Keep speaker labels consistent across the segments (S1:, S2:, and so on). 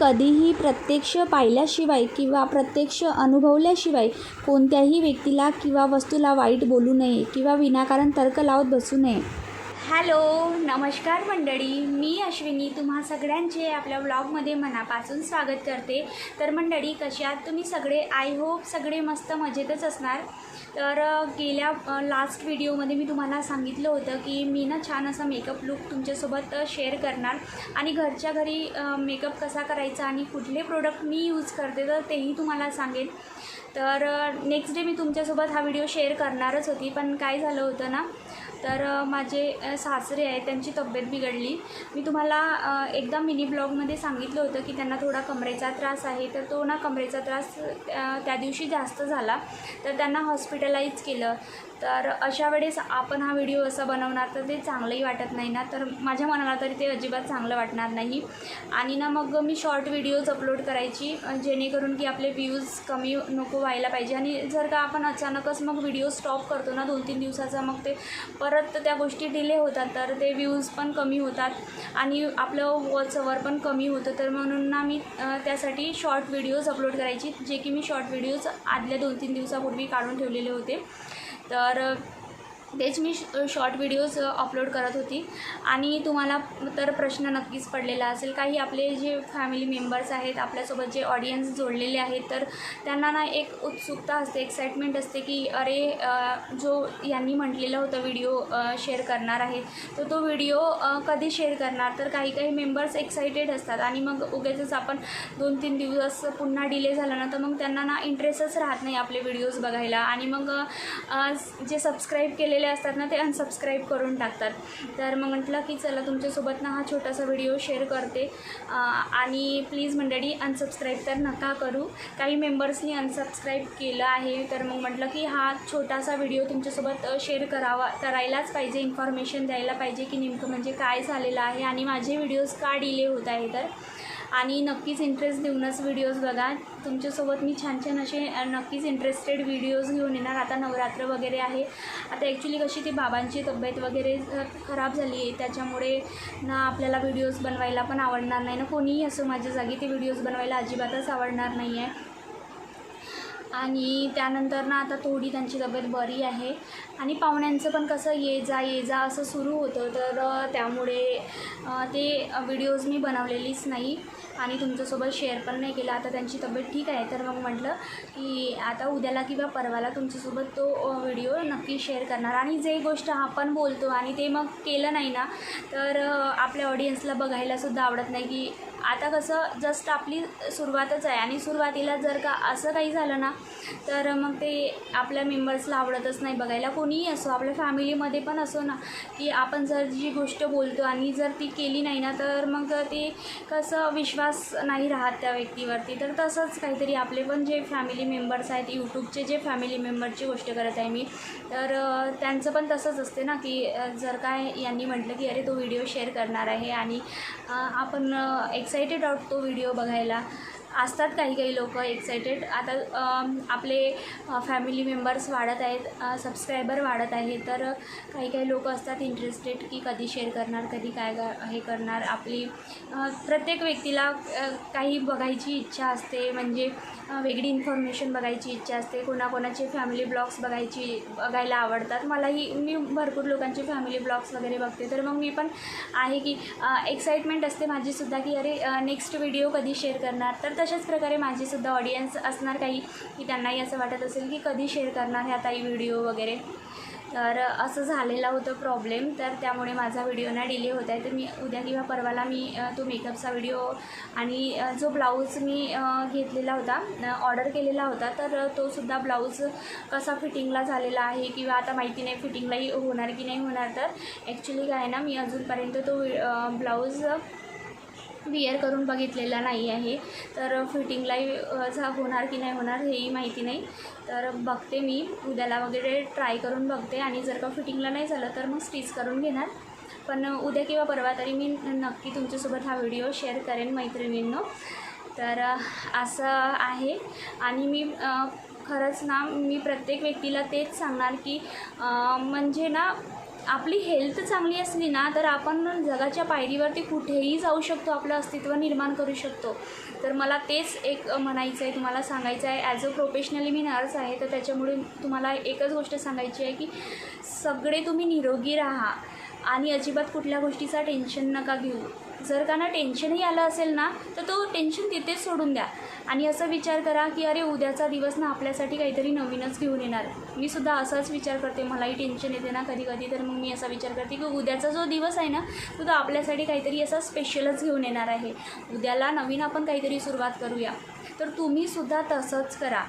S1: कधीही प्रत्यक्ष पाहिल्याशिवाय किंवा प्रत्यक्ष अनुभवल्याशिवाय कोणत्याही व्यक्तीला किंवा वस्तूला वाईट बोलू नये किंवा विनाकारण तर्क लावत बसू नये. हॅलो नमस्कार मंडळी. मी अश्विनी. तुम्हा सगळ्यांचे आपल्या ब्लॉगमध्ये मनापासून स्वागत करते. तर मंडळी कशात तुम्ही सगळे? आय होप सगळे मस्त मजेतच असणार. तर गेल्या लास्ट व्हिडिओमध्ये मी तुम्हाला सांगितलं होतं की मी ना छान असा मेकअप लुक तुमच्यासोबत शेअर करणार. आणि घरच्या घरी मेकअप कसा करायचा आणि कुठले प्रोडक्ट मी यूज करते तर तेही तुम्हाला सांगेन. तर नेक्स्ट डे मी तुमच्यासोबत हा व्हिडिओ शेअर करणारच होती. पण काय झालं होतं ना तर माझे सासरे आहे त्यांची तब्येत बिघडली. मी तुम्हाला एकदा मिनी ब्लॉगमध्ये सांगितलं होतं की त्यांना थोडा कमरेचा त्रास आहे. तर तो ना कमरेचा त्रास त्या दिवशी जास्त झाला. तर त्यांना हॉस्पिटलाइज केलं. तर अशा वेळेस आपण हा व्हिडिओ असा बनवणार तर ते चांगलंही वाटत नाही ना. तर माझ्या मनाला तरी ते अजिबात चांगलं वाटणार नाही. आणि ना मग मी शॉर्ट व्हिडिओज अपलोड करायची जेणेकरून की आपले व्ह्यूज कमी नको व्हायला पाहिजे. आणि जर का आपण अचानकच मग व्हिडिओ स्टॉप करतो ना दोन तीन दिवसाचा मग ते परत परत त्या गोष्टी डिले होतात तर ते व्ह्यूज पण कमी होतात आणि आपलं वॉच पण कमी होतं. तर म्हणून ना मी त्यासाठी शॉर्ट व्हिडिओज अपलोड करायची जे की मी शॉर्ट व्हिडिओज आदल्या दोन तीन दिवसापूर्वी काढून ठेवलेले होते. तर तेच मी शॉर्ट व्हिडिओज अपलोड करत होती. आणि तुम्हाला तर प्रश्न नक्कीच पडलेला असेल काही आपले जे फॅमिली मेंबर्स आहेत आपल्यासोबत जे ऑडियन्स जोडलेले आहेत तर त्यांना ना एक उत्सुकता असते एक्साइटमेंट असते की अरे जो यांनी म्हटलेलं होतं व्हिडिओ शेअर करणार आहे तर तो व्हिडिओ कधी शेअर करणार? तर काही काही मेंबर्स एक्साइटेड असतात. आणि मग उगेच आपण दोन तीन दिवस पुन्हा डिले झाला ना तर मग त्यांना ना इंटरेस्टच राहत नाही आपले व्हिडिओज बघायला. आणि मग जे सबस्क्राईब केलेले असतात ना ते अनसबस्क्राईब करून टाकतात. तर मग म्हटलं की चला तुमच्यासोबत ना हा छोटासा व्हिडिओ शेअर करते. आणि प्लीज मंडळी अनसबस्क्राईब तर नका करू. काही मेंबर्सनी अनसबस्क्राईब केलं आहे तर मग म्हटलं की हा छोटासा व्हिडिओ तुमच्यासोबत शेअर करावा करायलाच पाहिजे इन्फॉर्मेशन द्यायला पाहिजे की नेमकं म्हणजे काय झालेलं आहे. आणि माझे व्हिडिओज का डिले होत आहे तर? आणि नक्कीच इंटरेस्ट देऊनच व्हिडिओज बघा. तुमच्यासोबत मी छान छान असे नक्कीच इंटरेस्टेड व्हिडिओज घेऊन येणार. आता नवरात्र वगैरे आहे. आता ॲक्च्युली कशी ती बाबांची तब्येत वगैरे खराब झाली आहे. त्याच्यामुळे ना आपल्याला व्हिडिओज बनवायला पण आवडणार नाही. ना कोणीही असो माझ्या जागी ते व्हिडिओज बनवायला अजिबातच आवडणार नाही आहे आणि त्यानंतर ना आता थोडी त्यांची तब्येत बरी आहे. आणि पाहुण्यांचं पण कसं ये जा ये जा असं सुरू होतं. तर त्यामुळे ते व्हिडिओज मी बनवलेलीच नाही. आणि तुमच्यासोबत शेअर पण नाही केलं. आता त्यांची तब्येत ठीक आहे. तर मग म्हटलं की आता उद्याला किंवा परवाला तुमच्यासोबत तो व्हिडिओ नक्की शेअर करणार. आणि जे गोष्ट आपण बोलतो आणि ते मग केलं नाही ना तर आपल्या ऑडियन्सला बघायलासुद्धा आवडत नाही की आता कसं जस्ट आपली सुरुवातच आहे. आणि सुरुवातीला जर का असं काही झालं ना तर मग ते आपल्या मेंबर्सला आवडतच नाही बघायला. कोणीही असो आपल्या फॅमिलीमध्ये पण असो ना की आपण जर जी गोष्ट बोलतो आणि जर ती केली नाही ना तर मग ते कसं विश्वास नाही राहत त्या व्यक्तीवरती. तर तसंच काहीतरी आपले पण जे फॅमिली मेंबर्स आहेत यूट्यूबचे जे फॅमिली मेंबरची गोष्ट करत आहे मी तर त्यांचं पण तसंच असते ना की जर काय यांनी म्हटलं की अरे तो व्हिडिओ शेअर करणार आहे आणि आपण एक्स एक्सायटेड आहोत तो व्हिडिओ बघायला. असतात काही काही लोक एक्सायटेड आता आपले फॅमिली मेंबर्स वाढत आहेत सबस्क्रायबर वाढत आहे तर काही काही लोक असतात इंटरेस्टेड की कधी शेअर करणार कधी काय हे करणार. आपली प्रत्येक व्यक्तीला काही बघायची इच्छा असते. म्हणजे वेगळी इन्फॉर्मेशन बघायची इच्छा असते. कोणाकोणाचे फॅमिली ब्लॉग्स बघायची बघायला आवडतात. मलाही मी भरपूर लोकांचे फॅमिली ब्लॉग्स वगैरे बघते. तर मग मी पण आहे की एक्साइटमेंट असते माझीसुद्धा की अरे नेक्स्ट व्हिडिओ कधी शेअर करणार? तर तशाच प्रकारे माझीसुद्धा ऑडियन्स असणार काही की त्यांनाही असं वाटत असेल की कधी शेअर करणार ह्या ताई व्हिडिओ वगैरे. तर असं झालेला होतं प्रॉब्लेम तर त्यामुळे माझा व्हिडिओ ना डिले होत आहे. तर मी उद्या किंवा परवाला मी तो मेकअपचा व्हिडिओ आणि जो ब्लाऊज मी घेतलेला होता ऑर्डर केलेला होता तर तो सुद्धा ब्लाऊज कसा फिटिंगला झालेला आहे किंवा आता माहिती नाही फिटिंगलाही होणार की नाही होणार. तर ॲक्च्युली काय ना मी अजूनपर्यंत तो अ, ब्लाऊज विअर करून बघितलेला नाही आहे. तर फिटिंगलाही झा होणार की नाही होणार हेही माहिती नाही. तर बघते मी. उद्याला वगैरे ट्राय करून बघते आणि जर का फिटिंगला नाही झालं तर मग स्टिच करून घेणार. पण उद्या किंवा परवा तरी मी नक्की तुमच्यासोबत हा व्हिडिओ शेअर करेन मैत्रिणींनो. तर असं आहे. आणि मी खरंच ना मी प्रत्येक व्यक्तीला तेच सांगणार की म्हणजे ना आपली हेल्थ चांगली असली ना तर आपण जगाच्या पायरीवरती कुठेही जाऊ शकतो आपलं अस्तित्व निर्माण करू शकतो. तर मला तेच एक म्हणायचं आहे तुम्हाला सांगायचं आहे ॲज अ प्रोफेशनली मी नर्स आहे तर त्याच्यामुळे तुम्हाला एकच गोष्ट सांगायची आहे की सगळे तुम्ही निरोगी राहा. आणि अजिबात कुठल्या गोष्टीचा टेन्शन नका घेऊ. जर का ना टेन्शनही आलं असेल ना तर तो टेन्शन तिथेच सोडून द्या. आणि असं विचार करा की अरे उद्याचा दिवस ना आपल्यासाठी काहीतरी नवीनच घेऊन येणार. मी सुद्धा असाच विचार करते मलाही टेन्शन येते ना कधी कधी तर मग मी असा विचार करते की उद्याचा जो दिवस आहे ना तो तो आपल्यासाठी काहीतरी असा स्पेशलच घेऊन येणार आहे. उद्याला नवीन आपण काहीतरी सुरुवात करूया. तर तुम्हीसुद्धा तसंच करा.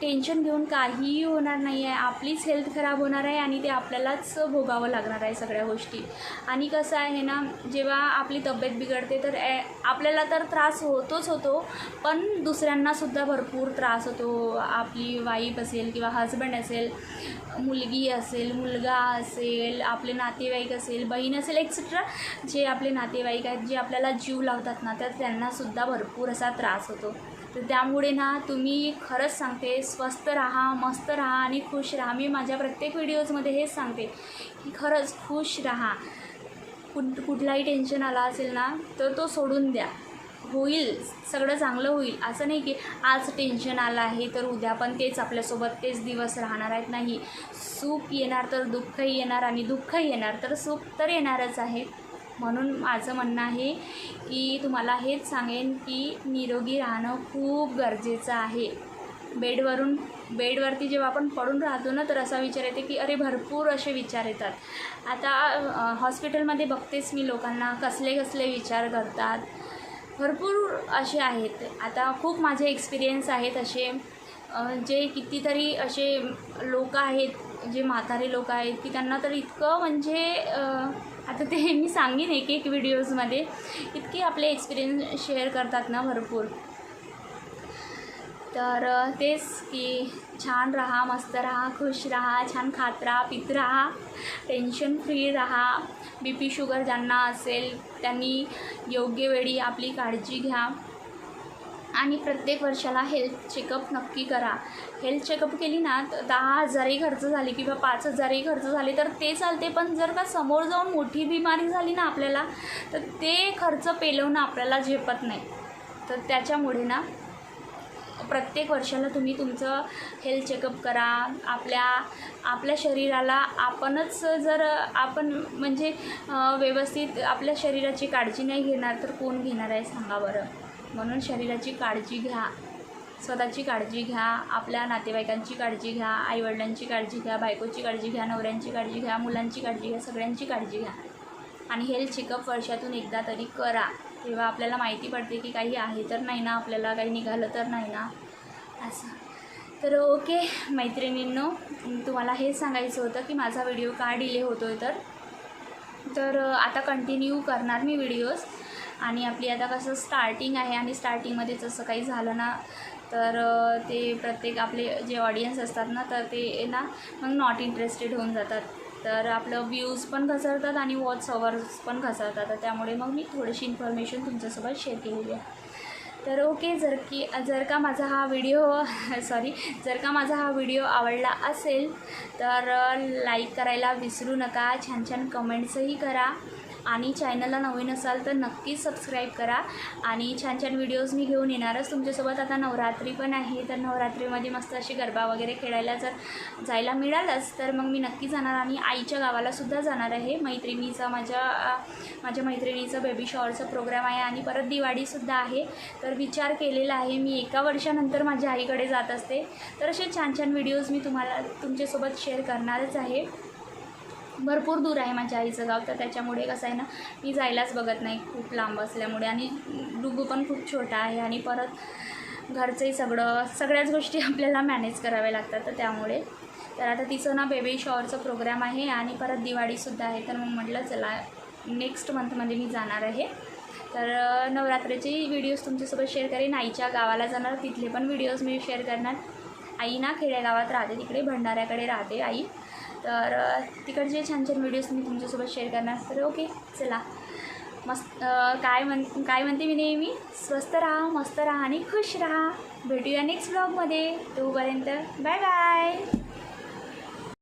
S1: टेन्शन घेऊन काहीही होणार नाही आहे आपलीच हेल्थ खराब होणार आहे आणि ते आपल्यालाच भोगावं लागणार आहे सगळ्या गोष्टी. आणि कसं आहे ना जेव्हा आपली तब्येत बिघडते तर ए आपल्याला तर त्रास होतोच होतो पण दुसऱ्यांनासुद्धा भरपूर त्रास होतो. आपली वाईफ असेल किंवा हजबंड असेल मुलगी असेल मुलगा असेल आपले नातेवाईक असेल बहीण असेल एक्सेट्रा जे आपले नातेवाईक आहेत जे आपल्याला जीव लावतात ना तर त्यांनासुद्धा भरपूर असा त्रास होतो. तर त्यामुळे ना तुम्ही खरंच सांगते स्वस्त राहा मस्त राहा आणि खुश राहा. मी माझ्या प्रत्येक व्हिडिओजमध्ये हेच सांगते की खरंच खुश राहा. कुठ कुठलाही टेन्शन आला असेल ना तर तो सोडून द्या. होईल सगळं चांगलं होईल. असं नाही की आज टेन्शन आलं आहे तर उद्या पण तेच आपल्यासोबत तेच दिवस राहणार आहेत. नाही. सुख येणार तर दुःखही येणार आणि दुःखही येणार तर सुख तर येणारच आहे. म्हणून माझं म्हणणं आहे की तुम्हाला हेच सांगेन की निरोगी राहणं खूप गरजेचं आहे. बेडवरून बेडवरती जेव्हा आपण पडून राहतो ना तर असा विचार येते की अरे भरपूर असे विचार येतात. आता हॉस्पिटलमध्ये बघतेच मी लोकांना कसले कसले विचार करतात. भरपूर असे आहेत. आता खूप माझे एक्सपिरियन्स आहेत असे. जे कितीतरी असे लोक आहेत जे म्हातारे लोक आहेत की त्यांना तर इतकं म्हणजे आता ते मी सांगेन एक एक व्हिडिओजमध्ये इतके आपले एक्सपिरियन्स शेअर करतात ना भरपूर. तर तेच की छान राहा मस्त राहा खुश राहा छान खात राहा पित राहा टेन्शन फ्री राहा. बी पी शुगर ज्यांना असेल त्यांनी योग्य वेळी आपली काळजी घ्या. आणि प्रत्येक वर्षाला हेल्थ चेकअप नक्की करा. हेल्थ चेकअप केली ना तर दहा हजारही खर्च झाली किंवा पाच हजारही खर्च झाले तर ते चालते. पण जर का समोर जाऊन मोठी बिमारी झाली ना आपल्याला तर ते खर्च पेलवणं आपल्याला झेपत नाही. तर त्याच्यामुळे ना प्रत्येक वर्षाला तुम्ही तुमचं हेल्थ चेकअप करा. आपल्या आपल्या शरीराला आपणच जर आपण म्हणजे व्यवस्थित आपल्या शरीराची काळजी नाही घेणार तर कोण घेणार आहे सांगा बरं? म्हणून शरीराची काळजी घ्या. स्वतःची काळजी घ्या. आपल्या नातेवाईकांची काळजी घ्या. आईवडिलांची काळजी घ्या. बायकोची काळजी घ्या. नवऱ्यांची काळजी घ्या. मुलांची काळजी घ्या. सगळ्यांची काळजी घ्या. आणि हेल्थ चेकअप वर्षातून एकदा तरी करा. तेव्हा आपल्याला माहिती पडते की काही आहे तर नाही ना? आपल्याला काही निघालं तर नाही ना? असं. तर ओके मैत्रिणींनो तुम्हाला हेच सांगायचं होतं की माझा व्हिडिओ का डिले होतो आहे तर? तर आता कंटिन्यू करणार मी व्हिडिओज आणि आपली आता कसं स्टार्टिंग आहे आणि स्टार्टिंगमध्ये जसं काही झालं ना तर ते प्रत्येक आपले जे ऑडियन्स असतात ना तर ते ना मग नॉट इंटरेस्टेड होऊन जातात. तर आपलं व्ह्यूज पण घसरतात आणि वॉच अवर्स पण घसरतात. तर त्यामुळे मग मी थोडीशी इन्फॉर्मेशन तुमच्यासोबत शेअर केलेली आहे. तर ओके जर की जर का माझा हा व्हिडिओ सॉरी जर का माझा हा व्हिडिओ आवडला असेल तर लाईक करायला विसरू नका. छान छान कमेंट्सही करा. आणि चॅनलला नवीन असाल तर नक्कीच सबस्क्राईब करा. आणि छान छान व्हिडिओज मी घेऊन येणारच तुमच्यासोबत. आता नवरात्री पण आहे तर नवरात्रीमध्ये मस्त अशी गरबा वगैरे खेळायला जर जायला मिळालंच तर मग मी नक्की जाणार आणि आईच्या गावालासुद्धा जाणार आहे. मैत्रिणीचा माझ्या माझ्या मैत्रिणीचं बेबी शॉवरचा प्रोग्राम आहे आणि परत दिवाळीसुद्धा आहे. तर विचार केलेला आहे मी एका वर्षानंतर माझ्या आईकडे जात असते. तर असे छान छान व्हिडिओज मी तुम्हाला तुमच्यासोबत शेअर करणारच आहे. भरपूर दूर आहे माझ्या आईचं गाव तर त्याच्यामुळे कसं आहे ना मी जायलाच बघत नाही खूप लांब असल्यामुळे. आणि डुगू पण खूप छोटा आहे आणि परत घरचंही सगळं सगळ्याच गोष्टी आपल्याला मॅनेज कराव्या लागतात तर त्यामुळे. तर आता तिचं ना बेबी शॉवरचा प्रोग्राम आहे आणि परत दिवाळीसुद्धा आहे तर मग म्हटलं चला नेक्स्ट मंथमध्ये मी जाणार आहे. तर नवरात्रीचे व्हिडिओज तुमच्यासोबत शेअर करेन. आईच्या गावाला जाणार तिथले पण व्हिडिओज मी शेअर करणार. आई ना खेडेगावात राहते तिकडे भंडाऱ्याकडे राहते आई. तर तिकडचे छान छान व्हिडिओज मी तुमच्यासोबत शेअर करणार. तर ओके चला. मस्त काय म्हण काय म्हणते मी नेहमी? स्वस्त राहा मस्त राहा आणि खुश राहा. भेटूया नेक्स्ट ब्लॉगमध्ये तोपर्यंत बाय बाय